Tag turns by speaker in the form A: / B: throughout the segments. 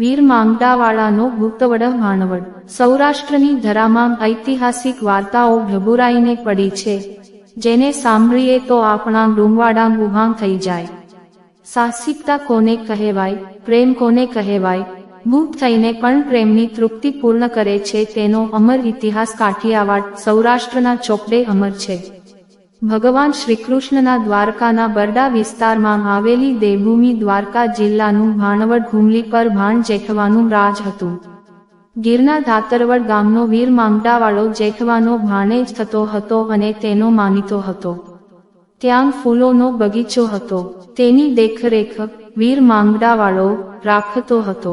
A: વીર માંગડાવાળાનો ગુપ્તવડ ભાણવડ સૌરાષ્ટ્રની ધરામાં ઐતિહાસિક વાર્તાઓ ઢબુરાઈને પડી છે. જેને સાંભળીએ તો આપણા ડુંગવાડા ઉભાં થઈ જાય. સાહસિકતા કોને કહેવાય, પ્રેમ કોને કહેવાય, મુક્ત થઈને પણ પ્રેમની તૃપ્તિ પૂર્ણ કરે છે તેનો અમર ઇતિહાસ કાઠિયાવાડ સૌરાષ્ટ્રના ચોપડે અમર છે. ભગવાન શ્રીકૃષ્ણના દ્વારકાના બરડા વિસ્તારમાં આવેલી દેવભૂમિ દ્વારકા જિલ્લાનું ભાણવડ ઘુમલી પર ભાણ જેઠવાનું રાજ હતું. ગીરના ધાતરવડ ગામનો વીર માંગડાવાળો જેઠવાનો ભાણેજ થતો હતો અને તેનો માનીતો હતો. ત્યાં ફૂલોનો બગીચો હતો. તેની દેખરેખ વીર માંગડાવાળો રાખતો હતો.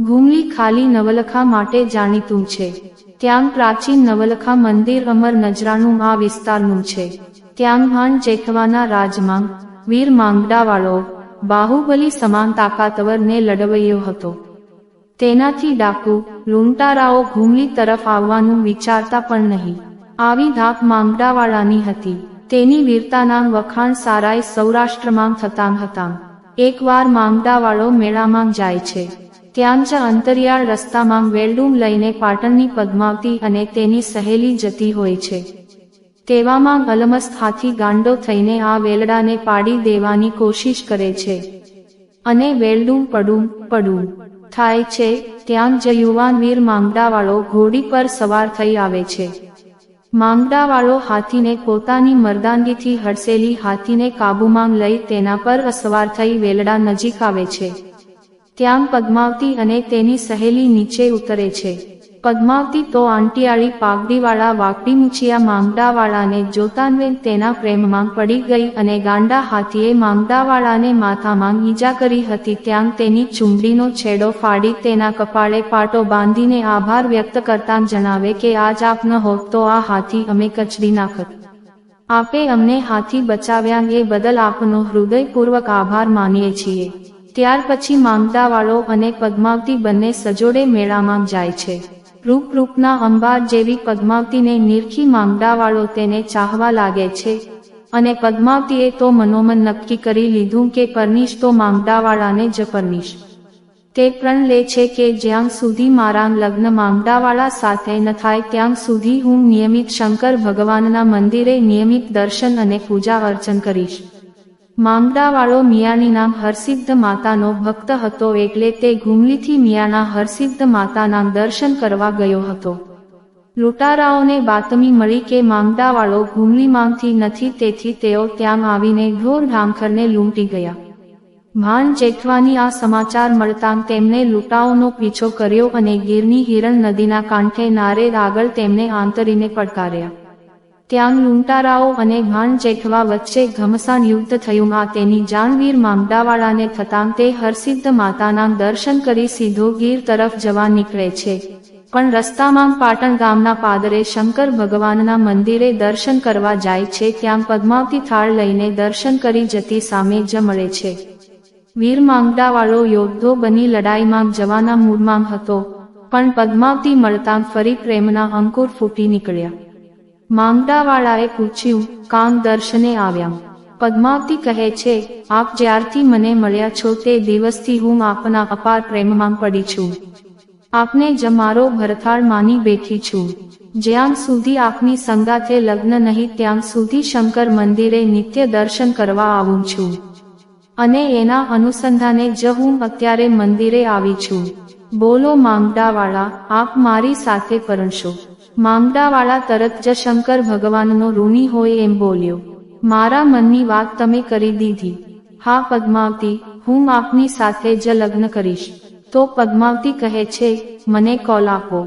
A: ઘુમલી ખાલી નવલખા માટે જાણીતું છે. ત્યાં પ્રાચીન નવલખા મંદિર અમર નજરાનું આ વિસ્તારનું છે. ત્યાં ભાન રાજમાં વીર માંગડાવાળો બાહુબલી સમાન તાકાતવરને લડવૈયો હતો. તેનાથી ડાકુ લૂંટારાઓ ઘૂમલી તરફ આવવાનું વિચારતા પણ નહીં. આવી ધાક માંગડાવાળાની હતી. તેની વીરતાના વખાણ સારાય સૌરાષ્ટ્રમાં થતાં હતા. એકવાર માંગડાવાળો મેળામાં જાય છે. ત્યાં જ અંતરિયાળ રસ્તામાં વેલડુમ લઈને પાટણની પદ્માવતી અને તેની સહેલી જતી હોય છે. તેવામાં અલમસ્ત હાથી ગાંડો થઈને આ વેલડાને પાડી દેવાની કોશિશ કરે છે. અને વેલડું પડું પડું થાય છે, ત્યાં જ યુવાન વીર માંગડાવાળો ઘોડી પર સવાર થઈ આવે છે. માંગડાવાળો હાથીને પોતાની મર્દાંગીથી હડસેલી હાથીને કાબૂમાં લઈ તેના પર અસવાર થઈ વેલડા નજીક આવે છે. ત્યાં પદ્માવતી અને તેની સહેલી નીચે ઉતરે છે. પદ્માવતી તો આંટીયાળી પાઘડીવાળા વાકડી મૂછિયા માંગડાવાળાને જોતાનવે તેના પ્રેમમાં પડી ગઈ અને ગાંડા હાથીએ માંગડાવાળાને માથામાં ઈજા કરી હતી ત્યાં તેની ચુંબડીનો છેડો ફાડી તેના કપાળે પાટો બાંધીને આભાર વ્યક્ત કરતા જણાવે કે, આજ આપ ન હોત તો આ હાથી અમે કચડી નાખત. આપે અમને હાથી બચાવ્યા એ બદલ આપનો હૃદયપૂર્વક આભાર માનીએ છીએ. ત્યાર પછી માંગડાવાળો અને પદ્માવતી બંને સજોડે મેળામાં જાય છે. રૂપ રૂપના અંબાર જેવી પદ્માવતીને નિરખી માંગડાવાળો તેને ચાહવા લાગે છે. અને પદ્માવતીએ તો મનોમન નક્કી કરી લીધું કે પરનીશ તો માંગડાવાળાને જ પરનીશ. તે પ્રણ લે છે કે જ્યાં સુધી મારા લગ્ન માંગડાવાળા સાથે ન થાય ત્યાં સુધી હું નિયમિત શંકર ભગવાનના મંદિરે નિયમિત દર્શન અને પૂજા અર્ચન કરીશ. માંગડાવાળો મિયાનીના હરસિદ્ધ માતાનો ભક્ત હતો એટલે તે ઘુમલીથી મિયાના હરસિદ્ધ માતાના દર્શન કરવા ગયો હતો. લૂંટારાઓને બાતમી મળી કે માંગડાવાળો ઘુમલી માંગથી નથી તેથી તેઓ ત્યાં આવીને ઢોર ઢાંખરને લૂંટી ગયા. ભાન જેઠવાની આ સમાચાર મળતાં તેમને લૂંટાઓનો પીછો કર્યો અને ગીરની હિરણ નદીના કાંઠે નારેદ આગળ તેમને આંતરીને પડકાર્યા. ત્યાં લૂંટારાઓ અને ઘાણ જેઠવા વચ્ચે ઘમસાન યુદ્ધ થયું. આ તેની જાણવીર માંગડાવાળાને થતાં તે હરસિદ્ધ માતાના દર્શન કરી સીધો ગીર તરફ જવા નીકળે છે. પણ રસ્તામાં પાટણ ગામના પાદરે શંકર ભગવાનના મંદિરે દર્શન કરવા જાય છે. ત્યાં પદ્માવતી થાળ લઈને દર્શન કરી જતી સામે જ મળે છે. વીર માંગડાવાળો યોદ્ધો બની લડાઈમાં જવાના મૂડમાં હતો, પણ પદ્માવતી મળતાં ફરી પ્રેમના અંકુર ફૂટી નીકળ્યા. માંગડાવાળાએ પૂછ્યું, કામ દર્શને આવ્યા. પદ્માવતી કહે છે, આપ જ્યારથી મને મળ્યા છો તે દિવસથી હું આપના અપાર પ્રેમમાં પડી છું. આપને જ મારો ભરથાળ માની બેઠી છું. જ્યાં સુધી આપની સંગાથે લગ્ન નહીં, ત્યાં સુધી શંકર મંદિરે નિત્ય દર્શન કરવા આવું છું. અને એના અનુસંધાને જ હું અત્યારે મંદિરે આવી છું. બોલો માંગડાવાળા, આપ મારી સાથે પરણશો. માંગડાવાળા તરત જ શંકર ભગવાનનો ઋણી હોય એમ બોલ્યો. મારા મનની વાત તમે કરી દીધી. હા, પદ્માવતી, હું આપની સાથે જ લગ્ન કરીશ. તો પદ્માવતી કહે છે, મને કોલ આપો.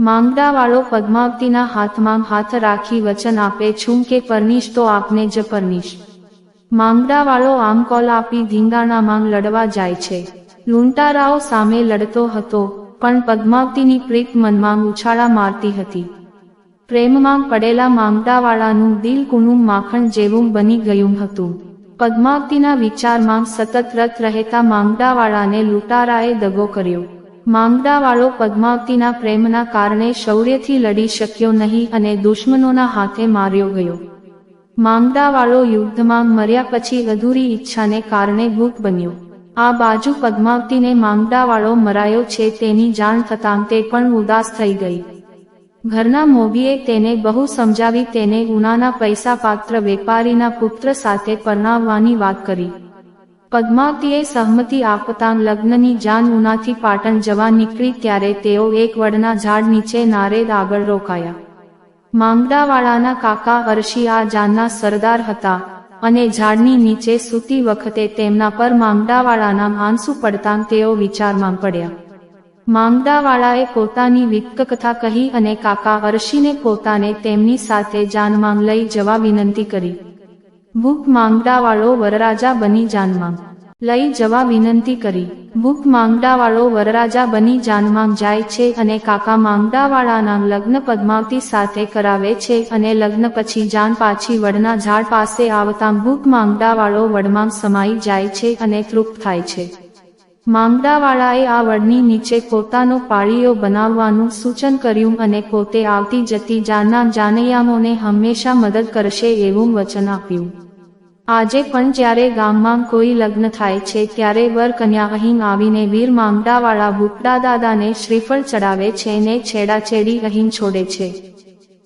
A: માંગડાવાળો પદ્માવતીના હાથમાં હાથ રાખી વચન આપે છું કે પરનીશ તો આપને જ પરનીશ માંગડાવાળો આમ કોલ આપી ધીંગાણામાં લડવા જાય છે. લૂંટારાઓ સામે લડતો હતો, પણ પદ્માવતીની પ્રીત મનમાં ઉછાળા મારતી હતી. પ્રેમમાં પડેલા માંગડાવાળાનું દિલ કુણું માખણ જેવું બની ગયું હતું. પદ્માવતીના વિચારમાં સતત રત રહેતા માંગડાવાળાને લૂંટારાએ દગો કર્યો. માંગડાવાળો પદ્માવતીના પ્રેમના કારણે શૌર્યથી લડી શક્યો નહીં અને દુશ્મનોના હાથે માર્યો ગયો. માંગડાવાળો યુદ્ધમાં મર્યા પછી અધૂરી ઈચ્છાને કારણે ભૂખ બન્યો. આ બાજુ પદ્માવતીને માંગડાવાળો મરાયો છે તેની જાણ થતાં તે પણ ઉદાસ થઈ ગઈ. ઘરના મોભીએ તેને બહુ સમજાવી તેને ઉનાના પૈસા પાત્ર વેપારીના પુત્ર સાથે પરણાવવાની વાત કરી. પદ્માવતીએ સહમતી આપતા લગ્નની જાન ઉનાથી પાટણ જવા નીકળી ત્યારે તેઓ એક વડના ઝાડ નીચે નારેદ આગળ રોકાયા. માંગડાવાળાના કાકા અરશી આ જાનના સરદાર હતા અને ઝાડની નીચે સૂતી વખતે તેમના પર માંગડાવાળાના આંસુ પડતાં તેઓ વિચારમાં પડ્યા. માંગડાવાળાએ પોતાની વિકકથા કહી અને કાકા અરશીને પોતાને તેમની સાથે જાનમાં લઈ જવા વિનંતી કરી. ભૂખ માંગડાવાળો વરરાજા બની જાનમાં લઈ જવા વિનંતી કરી. ભૂખ માંગડાવાળો વરરાજા બની જાનમાં જાય છે અને કાકા માંગડાવાળાના લગ્ન પદ્માવતી સાથે કરાવે છે અને લગ્ન પછી જાન પાછી વડના ઝાડ પાસે આવતાં ભૂખ માંગડાવાળો વડમાં સમાઈ જાય છે અને તૃપ્ત થાય છે. માંગડાવાળાએ આ વડની નીચે પોતાનો પાળીઓ બનાવવાનું સૂચન કર્યું અને પોતે આવતી જતી જાનના જાનૈયામોને હંમેશા મદદ કરશે એવું વચન આપ્યું. આજે પણ જ્યારે ગામમાં કોઈ લગ્ન થાય છે ત્યારે વર કન્યા અહીં આવીને વીર માંગડાવાળા ભૂપડા દાદાને શ્રીફળ ચડાવે છે ને છેડાછેડી અહીં છોડે છે.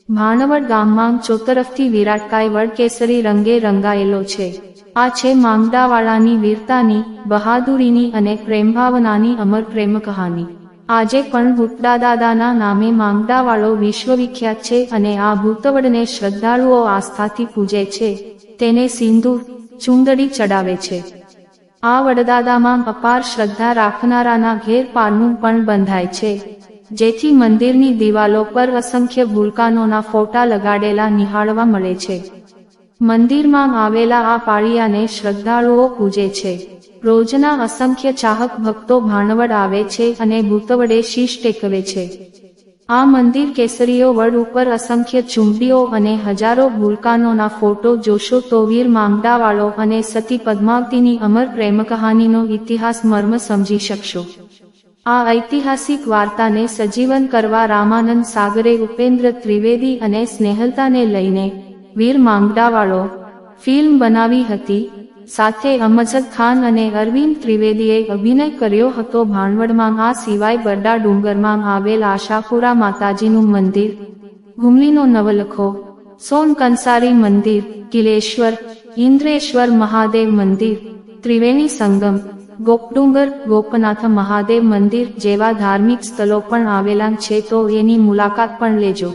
A: ભાણવડ ગામમાં ચોતરફથી વિરાટકાય વડ કેસરી રંગે રંગાયેલો છે. આ છે માંગડાવાળાની વીરતાની, બહાદુરીની અને પ્રેમભાવનાની અમર પ્રેમ કહાની. આજે પણ ભૂતડા દાદાના નામે માંગડાવાળો વિશ્વવિખ્યાત છે અને આ ભૂતવડને શ્રદ્ધાળુઓ આસ્થાથી પૂજે છે. તેને સિંદૂર ચુંદડી ચડાવે છે. આ વડદાદામાં અપાર શ્રદ્ધા રાખનારાના ઘેર પારનું પણ બંધાય છે. જેથી મંદિરની દિવાલો પર અસંખ્ય ભૂલકાનોના ફોટા લગાડેલા નિહાળવા મળે છે. મંદિરમાં આવેલા આ પાળિયાને શ્રદ્ધાળુઓ પૂજે છે. રોજના અસંખ્ય ચાહક ભક્તો ભાણવડ આવે છે અને ભૂતવડે શીશ ટેકવે છે. આ મંદિર કેસરીઓ વડ ઉપર અસંખ્ય ચુંબડીઓ અને હજારો ભૂલકાનોના ફોટો જોશો તો વીર માંગડાવાળો અને સતી પદ્માવતીની અમર પ્રેમ કહાનીનો ઇતિહાસ મર્મ સમજી શકશો. આ ઐતિહાસિક વાર્તાને સજીવન કરવા રામાનંદ સાગરે ઉપેન્દ્ર ત્રિવેદી અને સ્નેહલતાને લઈને વીર માંગડાવાળો ફિલ્મ બનાવી હતી. સાથે અમજદ ખાન અને અરવિંદ ત્રિવેદીએ અભિનય કર્યો હતો. ભાણવડમાં આ સિવાય બરડા ડુંગરમાં આવેલ આશાપુરા માતાજીનું મંદિર હુમલીનો નવલખો સોન કંસારી મંદિર, કિલેશ્વર, ઇન્દ્રેશ્વર મહાદેવ મંદિર, ત્રિવેણી સંગમ, ગોપડુંગર, ગોપનાથ મહાદેવ મંદિર જેવા ધાર્મિક સ્થળો પણ આવેલા છે. તો એની મુલાકાત પણ લેજો.